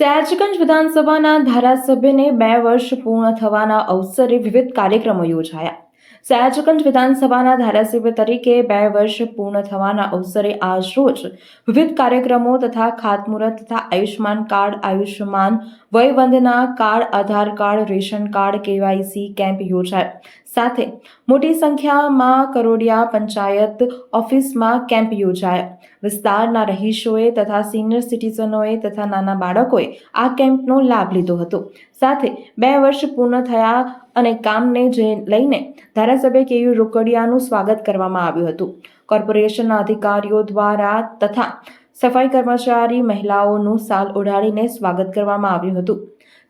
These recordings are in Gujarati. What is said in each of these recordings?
સયાજગંજ વિધાનસભાના ધારાસભ્યને બે વર્ષ પૂર્ણ થવાના અવસરે વિવિધ કાર્યક્રમો યોજાયા. સયાજગંજ વિધાનસભાના ધારાસભ્ય તરીકે બે વર્ષ પૂર્ણ થવાના અવસરે આજ રોજ વિવિધ કાર્યક્રમો તથા ખાતમુહૂર્ત તથા Ayushman card, Ayushman Vayvandana card, Aadhaar card, ration card, KYC camp યોજાય. સાથે મોટી સંખ્યામાં કરોડિયા પંચાયત ઓફિસમાં કેમ્પ યોજાયા. વિસ્તારના રહીશોએ તથા સિનિયર સિટીઝનોએ તથા નાના બાળકોએ આ કેમ્પનો લાભ લીધો હતો. સાથે બે વર્ષ પૂર્ણ થયા અને કામને જે લઈને ધારાસભ્ય કેયુ રોકડિયાનું સ્વાગત કરવામાં આવ્યું હતું. કોર્પોરેશનના અધિકારીઓ દ્વારા તથા સફાઈ કર્મચારી મહિલાઓનું સાલ ઓઢાડીને સ્વાગત કરવામાં આવ્યું હતું.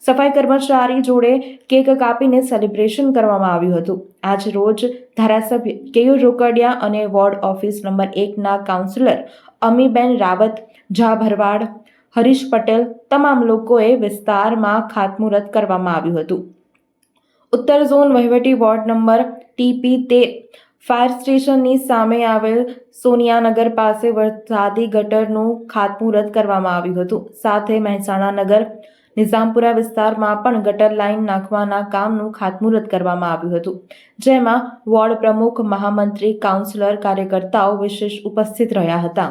સફાઈ કર્મચારી જોડે કેક કાપીને સેલિબ્રેશન કરવામાં આવ્યું હતું. આજ રોજ ધારાસભ્ય કેયુ રોકડિયા અને વોર્ડ ઓફિસ નંબર એકના કાઉન્સિલર અમીબેન રાવત ઝા ભરવાડ હરીશ પટેલ તમામ લોકોએ વિસ્તારમાં ખાતમુહૂર્ત કરવામાં આવ્યું હતું. ઉત્તર ઝોન વહીવટી વોર્ડ નંબર ટીપી તે ફાયર સ્ટેશનની સામે આવેલ સોનિયાનગર પાસે વરસાદી ગટરનું ખાતમુહૂર્ત કરવામાં આવ્યું હતું. સાથે મહેસાણા નગર, નિઝામપુરા વિસ્તારમાં પણ ગટર લાઇન નાખવાના કામનું ખાતમુહૂર્ત કરવામાં આવ્યું હતું. જેમાં વોર્ડ પ્રમુખ, મહામંત્રી, કાઉન્સિલર, કાર્યકર્તાઓ વિશેષ ઉપસ્થિત રહ્યા હતા.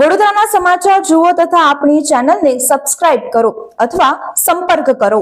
વડોદરાના સમાચાર જુઓ તથા આપણી ચેનલને સબસ્ક્રાઇબ કરો અથવા સંપર્ક કરો.